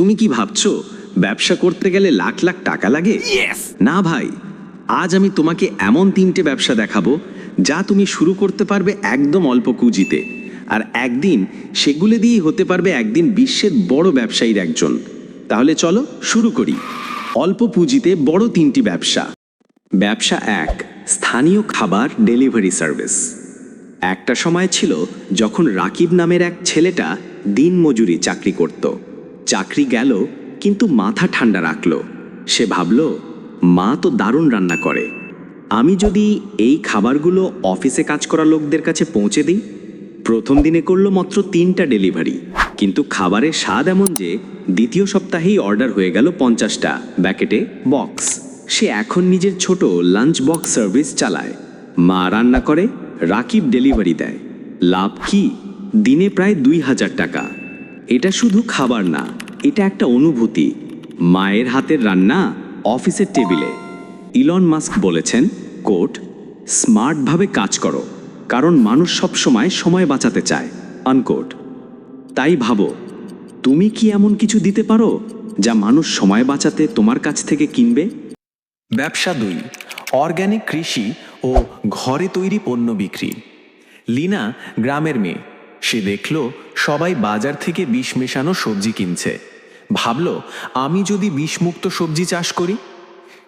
তুমি কি ভাবছ ব্যবসা করতে গেলে লাখ লাখ টাকা লাগে? না ভাই আজ আমি তোমাকে এমন তিনটে ব্যবসা দেখাবো যা তুমি শুরু করতে পারবে একদম অল্প পুঁজিতে। আর একদিন সেগুলো দিয়েই হতে পারবে একদিন বিশ্বের বড় ব্যবসায়ীর একজন। তাহলে চলো শুরু করি। অল্প পুঁজিতে বড় তিনটি ব্যবসা। ব্যবসা এক স্থানীয় খাবার ডেলিভারি সার্ভিস। একটা সময় ছিল যখন রাকিব নামের এক ছেলেটা দিনমজুরি চাকরি করত। চাকরি গেল, কিন্তু মাথা ঠান্ডা রাখল। সে ভাবল, মা তো দারুণ রান্না করে। আমি যদি এই খাবারগুলো অফিসে কাজ করা লোকদের কাছে পৌঁছে দিই? প্রথম দিনে করল মাত্র তিনটা ডেলিভারি, কিন্তু খাবারের স্বাদ এমন যে দ্বিতীয় সপ্তাহেই অর্ডার হয়ে গেল পঞ্চাশটা ব্যাকেটে বক্স। সে এখন নিজের ছোট লাঞ্চ বক্স সার্ভিস চালায়। মা রান্না করে, রাকিব ডেলিভারি দেয়। লাভ কি? দিনে প্রায় দুই হাজার টাকা। এটা শুধু খাবার না এটা একটা অনুভূতি। মায়ের হাতের রান্না অফিসের টেবিলে। ইলন মাস্ক বলেছেন, কোট স্মার্টভাবে কাজ করো, কারণ মানুষ সব সময় সময় বাঁচাতে চায়। আনকোট। তাই ভাবো, তুমি কি এমন কিছু দিতে পারো, যা মানুষ সময় বাঁচাতে তোমার কাছ থেকে কিনবে? ব্যবসা দুই, অর্গ্যানিক কৃষি ও ঘরে তৈরি পণ্য বিক্রি। লিনা, গ্রামের মেয়ে সে দেখল সবাই বাজার থেকে বিষ মেশানো সবজি কিনছে। ভাবল, আমি যদি বিষমুক্ত সবজি চাষ করি?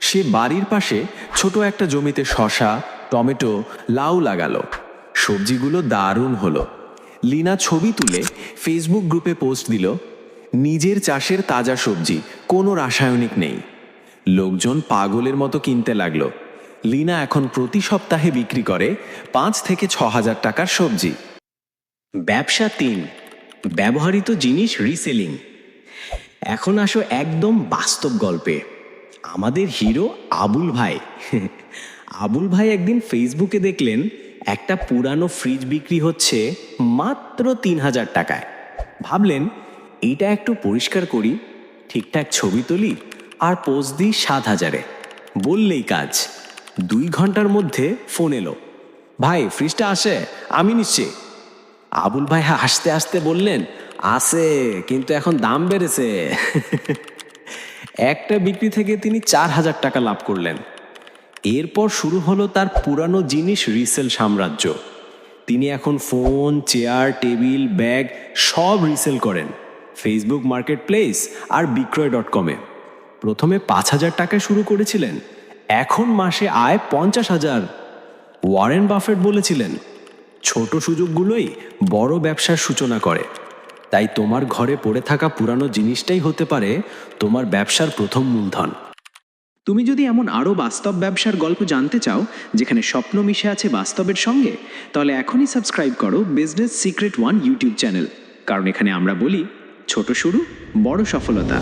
সে বাড়ির পাশে ছোট একটা জমিতে শশা, টমেটো, লাউ লাগালো। সবজিগুলো দারুণ হলো। লিনা ছবি তুলে ফেসবুক গ্রুপে পোস্ট দিল, নিজের চাষের তাজা সবজি, কোনো রাসায়নিক নেই। লোকজন পাগলের মতো কিনতে লাগল। লিনা এখন প্রতি সপ্তাহে বিক্রি করে পাঁচ থেকে ছ হাজার টাকার সবজি। ব্যবসা তিন, ব্যবহৃত জিনিস রিসেলিং এখন আসো একদম বাস্তব গল্পে। আমাদের হিরো আবুল ভাই। আবুল ভাই একদিন ফেসবুকে দেখলেন, একটা পুরানো ফ্রিজ বিক্রি হচ্ছে মাত্র তিন হাজার টাকায়। ভাবলেন এইটা একটু পরিষ্কার করি, ঠিকঠাক ছবি তুলি আর পোস্ট দিই সাত হাজারে। বললেই কাজ। দুই ঘণ্টার মধ্যে ফোন এলো। ভাই ফ্রিজটা আসে, আমি নিশ্চয় আবুল ভাই হাসতে হাসতে বললেন, আছে, কিন্তু এখন দাম বেড়েছে। একটা বিক্রি থেকে তিনি চার হাজার টাকা লাভ করলেন। এরপর শুরু হলো তার পুরানো জিনিস রিসেল সাম্রাজ্য। তিনি এখন ফোন, চেয়ার, টেবিল, ব্যাগ সব রিসেল করেন ফেসবুক মার্কেট প্লেস আর বিক্রয় ডট কমে প্রথমে পাঁচ হাজার টাকায় শুরু করেছিলেন, এখন মাসে আয় পঞ্চাশ হাজার। ওয়ারেন বাফেট বলেছিলেন ছোট সুযোগগুলোই বড় ব্যবসার সূচনা করে। তাই তোমার ঘরে পড়ে থাকা পুরানো জিনিসটাই হতে পারে তোমার ব্যবসার প্রথম মূলধন। তুমি যদি এমন আরও বাস্তব ব্যবসার গল্প জানতে চাও, যেখানে স্বপ্ন মিশে আছে বাস্তবের সঙ্গে, তাহলে এখনই সাবস্ক্রাইব করো business secret one YouTube channel কারণ এখানে আমরা বলি, ছোট শুরু, বড় সফলতা।